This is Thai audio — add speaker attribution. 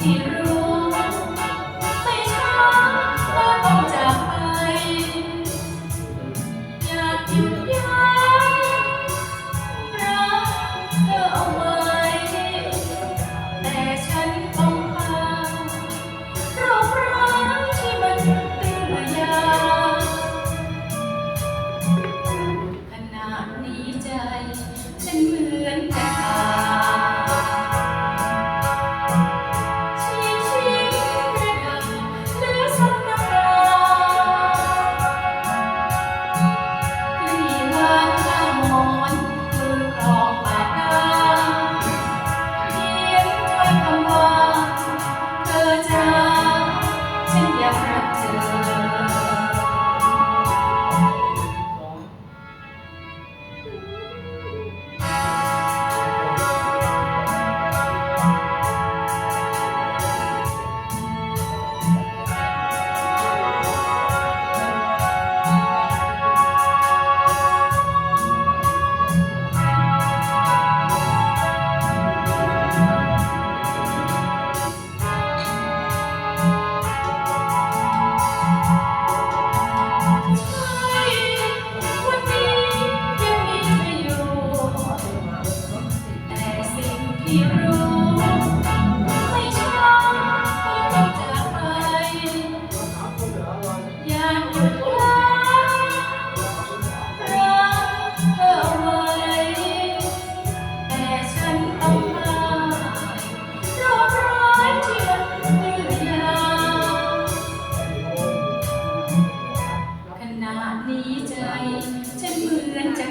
Speaker 1: Amen. have to ใจ ฉันเหมือนจะ